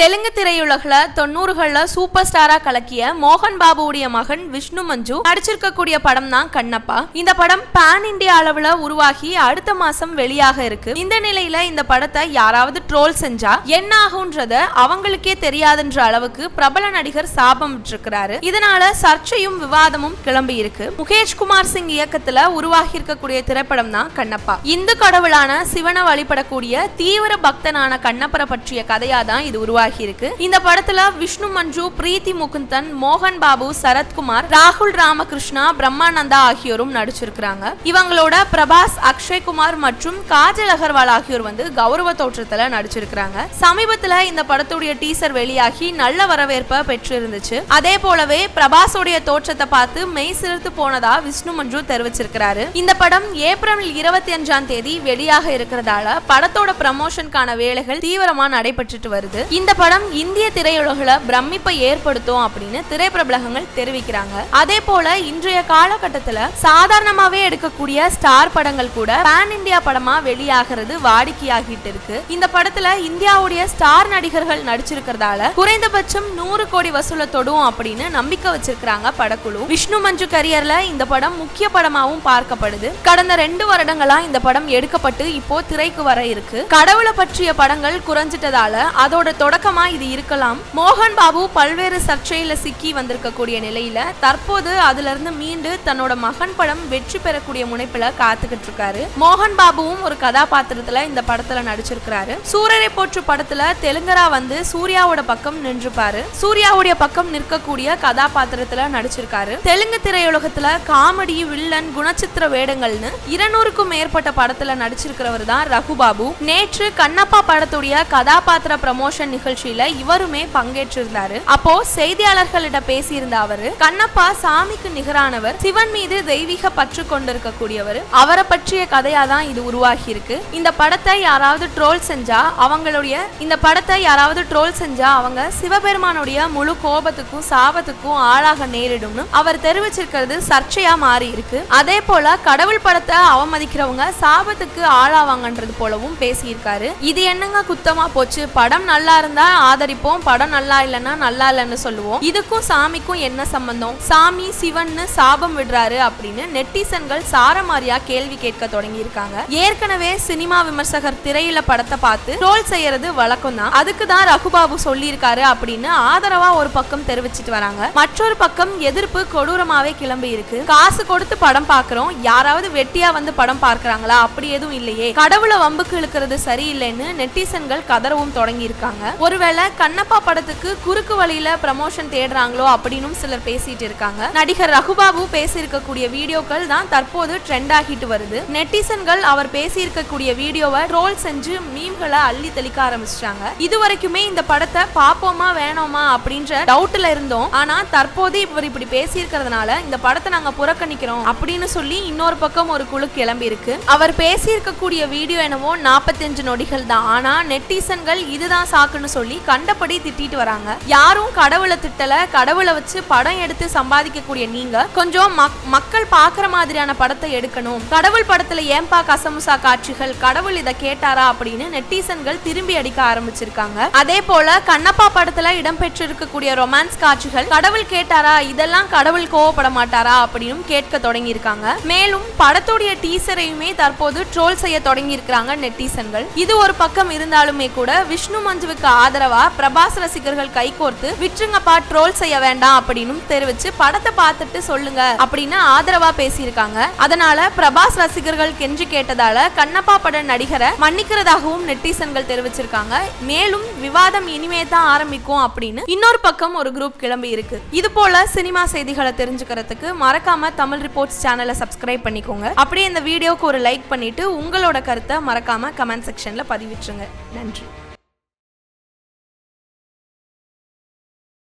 தெலுங்கு திரையுலகில் தொண்ணூறுகளில் சூப்பர் ஸ்டாரா கலக்கிய மோகன் பாபுவுடைய மகன் விஷ்ணு மஞ்சு நடிச்சிருக்கக்கூடிய படம் தான் கண்ணப்பா. இந்த படம் பேன் இந்தியா அளவுல உருவாகி அடுத்த மாசம் வெளியாக இருக்கு. இந்த நிலையில இந்த படத்தை யாராவது ட்ரோல் செஞ்சா என்ன ஆகும்ன்றத அவங்களுக்கே தெரியாதுன்ற அளவுக்கு பிரபல நடிகர் சாபம் விட்டுருக்கிறாரு. இதனால சர்ச்சையும் விவாதமும் கிளம்பி இருக்கு. முகேஷ் குமார் சிங் இயக்கத்துல உருவாகி இருக்கக்கூடிய திரைப்படம் தான் கண்ணப்பா. இந்து கடவுளான சிவனை வழிபடக்கூடிய தீவிர பக்தனான கண்ணப்பரை பற்றிய கதையா தான் இது உருவாகி உருவாகியிருக்கு. இந்த படத்துல விஷ்ணு மஞ்சு பிரீத்தி முகுந்தன் மோகன் பாபு சரத்குமார் ராகுல் ராமகிருஷ்ணா பிரம்மானந்தா ஆகியோரும் நடிச்சிருக்கிறாங்க. இவங்களோட பிரபாஸ் அக்ஷய்குமார் மற்றும் காஜல் அகர்வால் ஆகியோர் வந்து கௌரவ தோற்றத்துல நடிச்சிருக்கிறாங்க. சமீபத்துல இந்த படத்துடைய டீசர் வெளியாகி நல்ல வரவேற்பை பெற்று இருந்துச்சு அதே போலவே பிரபாஸோடைய தோற்றத்தை பார்த்து மெய் சிலிர்த்து போனதா விஷ்ணு மஞ்சு தெரிவிச்சிருக்கிறாரு. இந்த படம் ஏப்ரல் இருபத்தி அஞ்சாம் தேதி வெளியாக இருக்கிறதால படத்தோட ப்ரமோஷனுக்கான வேலைகள் தீவிரமா நடைபெற்றுட்டு வருது. இந்த படம் இந்திய திரையுலகில் பிரமிப்பை ஏற்படுத்தும் அப்படின்னு திரைப்பிரபலகங்கள் தெரிவிக்கிறாங்க. அதே போல இன்றைய காலகட்டத்துல சாதாரணமாவே எடுக்கக்கூடிய ஸ்டார் படங்கள் கூட பேன் இந்தியா படமா வெளியாகிறது வாடிக்கையாகிட்டு இருக்கு. இந்த படத்துல இந்தியாவுடைய ஸ்டார் நடிகர்கள் நடிச்சிருக்கிறதால குறைந்தபட்சம் நூறு கோடி வசூல தொடும் அப்படின்னு நம்பிக்கை வச்சிருக்கிறாங்க படக்குழு. விஷ்ணு மஞ்சு கரியர்ல இந்த படம் முக்கிய படமாவும் பார்க்கப்படுது. கடந்த ரெண்டு வருடங்களா இந்த படம் எடுக்கப்பட்டு இப்போ திரைக்கு வர இருக்கு. கடவுளை பற்றிய படங்கள் குறைஞ்சிட்டதால அதோட தொடக்கமா இது இருக்கலாம். மோகன் பாபு பல்வேறு சர்ச்சையில சிக்கி வந்திருக்கக்கூடிய நிலையில தற்போது அதுல இருந்து மீண்டு தன்னோட மகன் படம் வெற்றி பெறக்கூடிய முனைப்புல காத்துக்கிட்டு இருக்காரு மோகன் பாபுவும் ஒரு கதாபாத்திரத்துல இந்த படத்துல நடிச்சிருக்கிறாரு. சூரரை போற்று படத்துல தெலுங்கரா வந்து சூர்யாவோட பக்கம் நின்றுப்பாரு. சூர்யாவுடைய பக்கம் நிற்கக்கூடிய கதாபாத்திரத்துல நடிச்சிருக்காரு. தெலுங்கு திரையுலகத்துல காமெடி வில்லன் குணச்சித்திர வேடங்கள்னு இருநூறுக்கும் மேற்பட்ட படத்துல நடிச்சிருக்கிறவர் தான் ரகுபாபு. நேற்று கண்ணப்பா படத்துடைய கதாபாத்திர ப்ரமோஷன் நிகழ்ச்சியில இவருமே பங்கேற்றிருந்தாரு. அப்போ செய்தியாளர்களிடம் பேசியிருந்த அவரு கண்ணப்பா சாமிக்கு நிகரானவர் சிவன் மீது தெய்வீக பற்று கொண்டிருக்க கூடியவர் அவரை பற்றிய கதையா தான் இது உருவாகி இருக்கு இந்த படத்தை யாராவது ட்ரோல் செஞ்சா அவங்களுடைய இந்த படத்தை யாராவது ட்ரோல் செஞ்சா அவங்க சிவபெருமானுடைய முழு கோபத்துக்கும் சாபத்துக்கும் ஆளாக நேரிடும்னு அவர் தெரிவிச்சிருக்கிறது சர்ச்சையா மாறி இருக்கு அதே போல கடவுள் படத்தை அவமதிக்கிறவங்க சாபத்துக்கு ஆளாவாங்கன்றது போலவும் பேசியிருக்காரு. இது என்னங்க குத்தமா போச்சு? படம் நல்லா இருந்தா ஆதரிப்போம் படம் நல்லா இல்லைன்னா நல்லா இல்லைன்னு சொல்லுவோம். இதுக்கும் சாமிக்கும் என்ன சம்பந்தம்? சாமி சிவன்னு சாபம் விடுறாரு அப்படின்னு நெட்டிசன்கள் சாரமாரியா கேள்வி கேட்க தொடங்கி இருக்காங்க ஏற்கனவே சினிமா விமர்சகர் திரையில படத்தை பார்த்து ட்ரோல் செய்யறது வழக்கம் தான் அதுக்கு தான் ரகுபாபு சொல்லியிருக்காரு அப்படின்னு ஆதரவா ஒரு பக்கம் தெரிவிச்சிட்டு வராங்க. மற்றொரு பக்கம் எதிர்ப்பு கொடூரமாவே கிளம்பி இருக்கு. காசு கொடுத்து படம் பார்க்கறோம். யாராவது வெட்டியா வந்து படம் பார்க்கறாங்களா? அப்படி எதுவும் இல்லையே. கடவுளை வம்புக்கு இழுக்கிறது சரியில்லைன்னு நெட்டிசன்கள் கதறவும் தொடங்கி இருக்காங்க ஒருவேளை கண்ணப்பா படத்துக்கு குறுக்கு வழியில ப்ரமோஷன் தேடுறாங்களோ அப்படின்னு சிலர் பேசிட்டு இருக்காங்க. நடிகர் ரகுபாபு பேசியிருக்கக்கூடிய வீடியோக்கள் தான் தற்போது ட்ரெண்ட் ஆகிட்டு வருது. நெட்டிசன்கள் அவர் பேசியிருக்கக்கூடிய வீடியோவை ட்ரோல் செஞ்சு மீம்களை அள்ளி தெளிக்க ஆரம்பிச்சிட்டாங்க. இது வரைக்குமே இந்த படத்தை பாப்போமா வேணோமா அப்படின்ற டவுட்ல இருந்தோம். ஆனா தற்போது இவர் இப்படி பேசியிருக்கிறதுனால இந்த படத்தை நாங்க புறக்கணிக்கிறோம் அப்படின்னு சொல்லி இன்னொரு பக்கம் ஒரு குழு கிளம்பி இருக்கு அவர் பேசியிருக்கக்கூடிய வீடியோ என்னவோ நாற்பத்தஞ்சு நொடிகள் தான். ஆனா நெட்டிசன்கள் இதுதான் சாக்குன்னு சொல்லி கண்டபடி திட்டிட்டு வராங்க. யாரும் கடவுளை திட்டல கடவுளை வச்சு படம் எடுத்து சம்பாதிக்கக்கூடிய நீங்க கொஞ்சம் மக்- மக்கள் பாக்குற மாதிரியான படத்தை எடுக்கணும். கடவுள் படத்துல ஏன்பா கசமுசா காட்சிகள் கடவுள் இதை கேட்டாரா அப்படின்னு நெட்டிசன்கள் திரும்பி அடிக்க ஆரம்பிச்சிருக்காங்க. அதே போல கண்ணப்பா படத்துல இடம்பெற்றிருக்கக்கூடிய ரொமான்ஸ் காட்சிகள் கடவுள் கேட்டாரா இதெல்லாம் கடவுள் கோவப்பட மாட்டாரா அப்படின்னு கேட்க தொடங்கி இருக்காங்க மேலும் படத்துடைய டீசரையுமே தற்போது ட்ரோல் செய்ய தொடங்கி இருக்காங்க நெட்டிசன்கள். இது ஒரு பக்கம் இருந்தாலுமே கூட விஷ்ணு மஞ்சுவுக்கு ஆதரவா பிரபாஸ் ரசிகர்கள் கைகோர்த்து விட்டுருங்கப்பா ட்ரோல் செய்ய வேண்டாம் அப்படின்னு தெரிவிச்சு படத்தை பார்த்துட்டு சொல்லுங்க அப்படின்னு ஆதரவா பேசியிருக்காங்க. அதனால பிரபாஸ் ரசிகர்கள் கெஞ்சி கேட்டதால கண்ணப்பா பட நடிகரை மன்னிக்கிறதாகவும் நெட்டிசன்கள் தெரிவிச்சிருக்காங்க. மேலும் விவாதம் இனிமே தான் ஆரம்பிக்கும் அப்படின்னு இன்னொரு பக்கம் ஒரு குரூப் கிளம்பி இருக்கு. இது போல சினிமா செய்திகளை தெரிஞ்சுக்கிறதுக்கு மறக்காம தமிழ் ரிப்போர்ட்ஸ் சேனலை சப்ஸ்கிரைப் பண்ணிக்கோங்க. அப்படியே இந்த வீடியோக்கு ஒரு லைக் பண்ணிட்டு உங்களோட கருத்தை மறக்காம கமெண்ட் செக்ஷன்ல பதிவிட்டுருங்க. நன்றி.